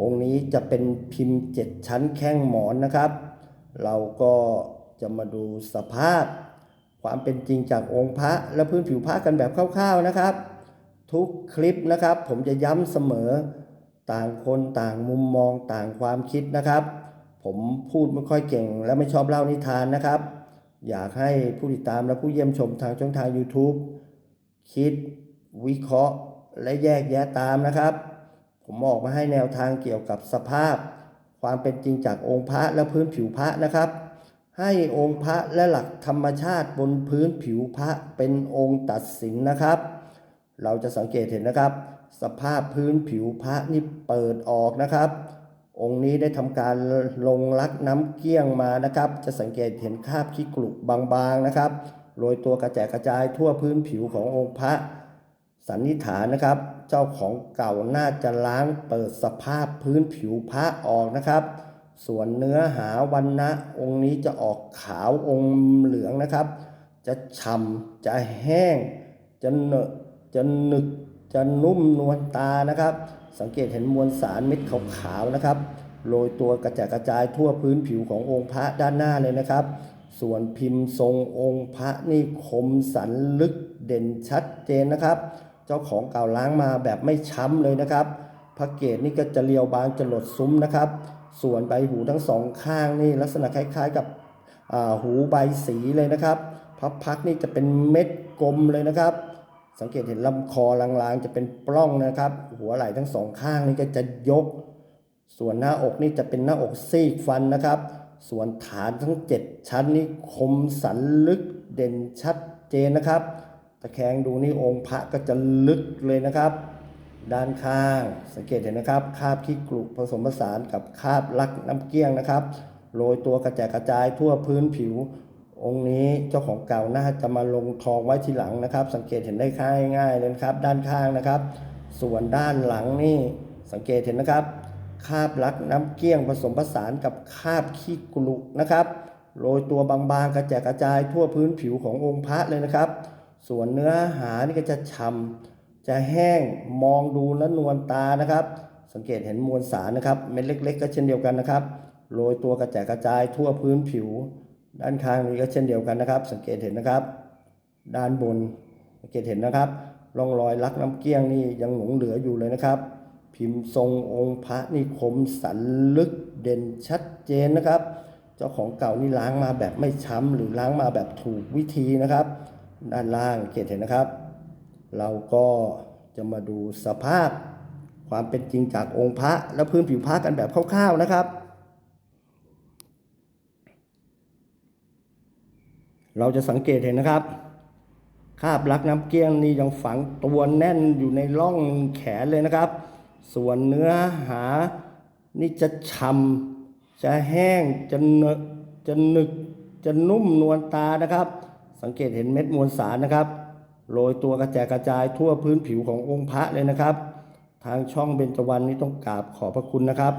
องค์นี้จะเป็นพิมพ์เจ็ดชั้นแข้งหมอนนะครับ เราก็จะมาดูสภาพ ความเป็นจริงจากองค์พระและพื้นผิวพระกันแบบคร่าวๆนะครับ ทุกคลิปนะครับ ผมจะย้ำเสมอต่างคนต่างมุมมองต่างความคิดนะครับ ผมพูดไม่ค่อยเก่ง และไม่ชอบเล่านิทานนะครับ อยากให้ผู้ติดตามและผู้เยี่ยมชมทางช่องทาง YouTube คิดวิเคราะห์และแยกแยะตามนะครับ ผมออกมาให้แนวทางเกี่ยวกับสภาพ ความเป็นจริงจากองค์พระและพื้นผิวพระนะครับ ให้องค์พระและหลักธรรมชาติบนพื้นผิวพระเป็นองค์ตัดสินนะครับ เราจะสังเกตเห็นนะครับ สภาพพื้นผิวพระนี่เปิดออกนะครับ องค์นี้ได้ทำการลงลักน้ำเกี้ยงมานะครับ จะสังเกตเห็นคราบขี้กลุบางๆนะครับโรยตัวกระแจกกระจายทั่วพื้นผิวขององค์พระสันนิษฐานนะครับ เจ้าของเก่าน่าจะล้างเปิดสภาพพื้นผิวพระออกนะครับ ส่วนเนื้อหาวันนะองค์นี้จะออกขาวองค์เหลืองนะครับ จะฉ่ำจะแห้ง จะเนอะจะหนึกจะนุ่มนวลตานะครับ สังเกตเห็นมวลสารเม็ดขาวๆนะครับโรยตัวกระจายกระจายทั่วพื้นผิวขององค์พระด้านหน้าเลยนะครับ ส่วนพิมพ์ทรงองค์พระนี่คมสันลึกเด่นชัดเจนนะครับ เจ้าของเก่าล้างมาแบบไม่ช้ำเลยนะครับพระเกศนี่ก็จะเรียวบางจะหลดซุ้มนะครับ ส่วนใบหูทั้งสองข้างนี่ลักษณะคล้ายๆกับหูใบสีเลยนะครับพระพักนี่จะเป็นเม็ดกลมเลยนะครับ สังเกตเห็นลำคอลางๆ จะเป็นปล้องนะครับ หัวไหล่ทั้งสองข้างนี่ก็จะยก ส่วนหน้าอกนี่จะเป็นหน้าอกซีกฟันนะครับ ส่วนฐานทั้ง 7 ชั้นนี่คมสันลึกเด่นชัดเจนนะครับ ตะแคงดูนี่องค์พระก็จะลึกเลยนะครับ ด้านข้างสังเกตเห็นนะครับคาบขี้กรุผสมผสานกับคาบลักน้ำเกลี้ยงนะครับโรยตัวกระจายกระจายทั่วพื้นผิว องค์นี้เจ้าของเก่าน่าจะมาลงทองไว้ทีหลังนะครับ สังเกตเห็นได้ค่ายง่ายเลยครับ ด้านข้างนะครับ ส่วนด้านหลังนี่สังเกตเห็นนะครับ คาบลักน้ำเกลี้ยงผสมผสานกับคาบขี้กลุนะครับโรยตัวบางๆกระจายกระจายทั่วพื้นผิวขององค์พระเลยนะครับ ส่วนเนื้อหานี่ก็จะฉ่ำจะแห้งมองดูและนวลตานะครับ สังเกตเห็นมวลสารนะครับเม็ดเล็ก ๆ ก็เช่นเดียวกันนะครับโรยตัวกระจายกระจายทั่วพื้นผิว ด้านข้างนี้ก็เช่นเดียวกันนะครับ สังเกตเห็นนะครับ ด้านบนสังเกตเห็นนะครับร่องรอยลักน้ำเกี้ยงนี่ยังหลงเหลืออยู่เลยนะครับ พิมพ์ทรงองค์พระนี่คมสันลึกเด่นชัดเจนนะครับ เจ้าของเก่านี่ล้างมาแบบไม่ช้ำหรือล้างมาแบบถูกวิธีนะครับ ด้านล่างเกตเห็นนะครับ เราก็จะมาดูสภาพความเป็นจริงจากองค์พระและพื้นผิวพระกันแบบคร่าวๆนะครับ เราจะสังเกตเห็นนะครับคาบลักน้ำเกลี้ยงนี่ยังฝังตัวแน่นอยู่ในร่องแขนเลยนะครับ ส่วนเนื้อหานี่จะฉ่ำจะแห้งจะเนจะหนึกจะนุ่มนวลตานะครับ สังเกตเห็นเม็ดมวลสารนะครับโรยตัวกระจายกระจายทั่วพื้นผิวขององค์พระเลยนะครับ ทางช่องเบญจวรรณนี่ต้องกราบขอบพระคุณนะครับ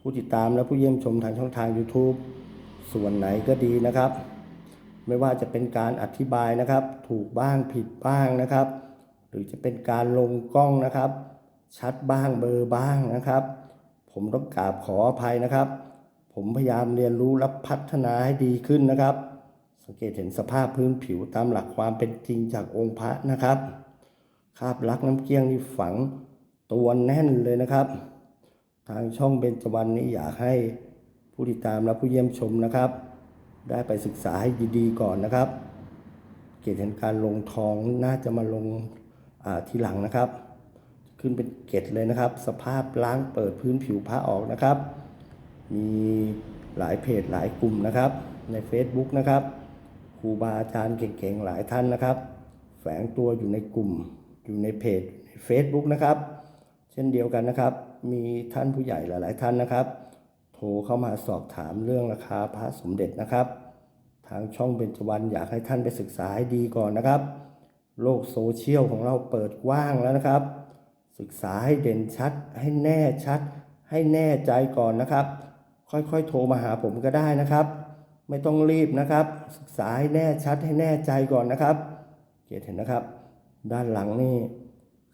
ผู้ติดตามและผู้เยี่ยมชมทางช่องทาง YouTube ส่วนไหนก็ดีนะครับ ไม่ว่าจะเป็นการอธิบายนะครับ ถูกบ้างผิดบ้างนะครับ หรือจะเป็นการลงกล้องนะครับ ชัดบ้างเบลอร์บ้างนะครับ ผมต้องกราบขออภัยนะครับ ผมพยายามเรียนรู้และพัฒนาให้ดีขึ้นนะครับ สังเกตเห็นสภาพพื้นผิวตามหลักความเป็นจริงจากองค์พระนะครับคาบลักน้ำเกลี้ยงนี่ฝังตัวแน่นเลยนะครับ ทางช่องเบญจวรรณนี้อยากให้ผู้ติดตามและผู้เยี่ยมชมนะครับ ได้ไปศึกษาให้ดีๆก่อนนะครับ เกตเห็นการลงทองน่าจะมาลงาทีหลังนะครับ ขึ้นเป็นเกตเลยนะครับ สภาพล้างเปิดพื้นผิวพระออกนะครับ มีหลายเพจหลายกลุ่มนะครับ ใน Facebook นะครับ ครูบาอาจารย์เก่งๆหลายท่านนะครับ แฝงตัวอยู่ในกลุ่มอยู่ในเพจใน Facebook นะครับ เช่นเดียวกันนะครับ มีท่านผู้ใหญ่หลาย ๆ ท่านนะครับ โทรเข้ามาสอบถามเรื่องราคาพระสมเด็จนะครับ ทางช่องเบญจวรรณอยากให้ท่านไปศึกษาให้ดีก่อนนะครับ โลกโซเชียลของเราเปิดกว้างแล้วนะครับ ศึกษาให้เด่นชัด ให้แน่ชัด ให้แน่ใจก่อนนะครับ ค่อยๆ โทรมาหาผมก็ได้นะครับ ไม่ต้องรีบนะครับ ศึกษาให้แน่ชัดให้แน่ใจก่อนนะครับเกตเห็นนะครับ ด้านหลังนี่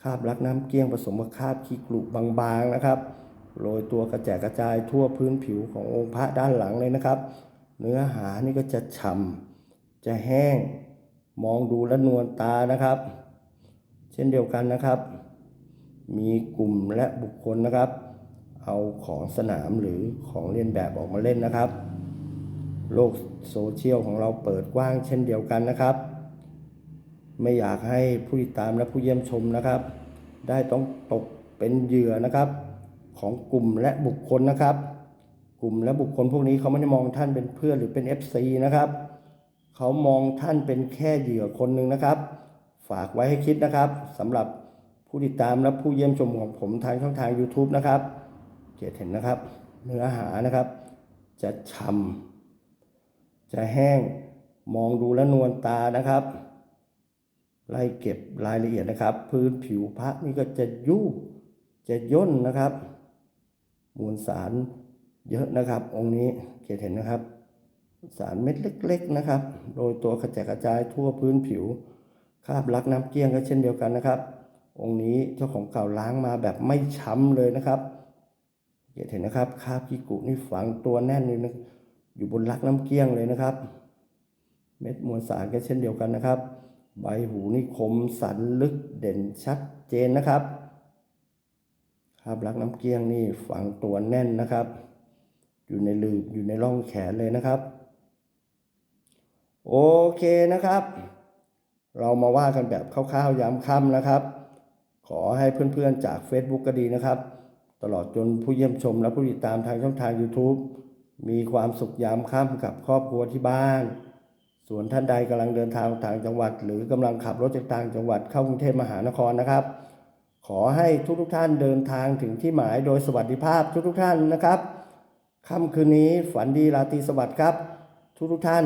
คาบลักน้ำเกลี้ยงผสมกับคาบขี้กลุบางๆนะครับโรยตัวกระแจกกระจายทั่วพื้นผิวขององค์พระด้านหลังเลยนะครับ เนื้อหานี่ก็จะฉ่ำจะแห้งมองดูและนวลตานะครับ เช่นเดียวกันนะครับ มีกลุ่มและบุคคลนะครับ เอาของสนามหรือของเลียนแบบออกมาเล่นนะครับ โลกโซเชียลของเราเปิดกว้างเช่นเดียวกันนะครับ ไม่อยากให้ผู้ติดตามและผู้เยี่ยมชมนะครับ ได้ต้องตกเป็นเหยื่อนะครับ ของกลุ่มและบุคคลนะครับ กลุ่มและบุคคลพวกนี้เขาไม่ได้มองท่านเป็นเพื่อนหรือเป็น FC นะครับเขามองท่านเป็นแค่เหยื่อคนหนึ่งนะครับ ฝากไว้ให้คิดนะครับสำหรับผู้ติดตามและผู้เยี่ยมชมของผมทางช่องทาง YouTube นะครับเกียรติเห็นนะครับ เนื้อหานะครับ จะฉ่ำ จะแห้งมองดูและนวลตานะครับไล่เก็บรายละเอียดนะครับ พื้นผิวพระนี่ก็จะยุบจะย่นนะครับ มวลสารเยอะนะครับ องค์นี้เกียรติเห็นนะครับ สารเม็ดเล็ก ๆนะครับ โดยตัวกระจายกระจายทั่วพื้นผิว คราบลักน้ำเกลี้ยงก็เช่นเดียวกันนะครับ องค์นี้เจ้าของเก่าล้างมาแบบไม่ช้ำเลยนะครับเห็นนะครับคราบกิกุนี่ฝังตัวแน่นอยู่นะ อยู่บนลักน้ำเกลี้ยงเลยนะครับ เม็ดมวลสารก็เช่นเดียวกันนะครับ ใบหูนี่คมสันลึกเด่นชัดเจนนะครับคราบลักน้ำเกลี้ยงนี่ฝังตัวแน่นนะครับ อยู่ในลืบอยู่ในร่องแขนเลยนะครับ โอเคนะครับ เรามาว่ากันแบบคร่าวๆย้ำค่ำนะครับ ขอให้เพื่อนๆจาก Facebook ก็ดีนะครับ ตลอดจนผู้เยี่ยมชมและผู้ติดตามทางช่องทาง YouTube มีความสุขยามค่ำกับครอบครัวที่บ้าน ส่วนท่านใดกำลังเดินทางต่างจังหวัด หรือกำลังขับรถจากต่างจังหวัดเข้ากรุงเทพมหานครนะครับ ขอให้ทุกทุกท่านเดินทางถึงที่หมายโดยสวัสดิภาพทุกทุกท่านนะครับค่ำคืนนี้ฝันดีราตรีสวัสดิ์ครับ ทุกทุกท่าน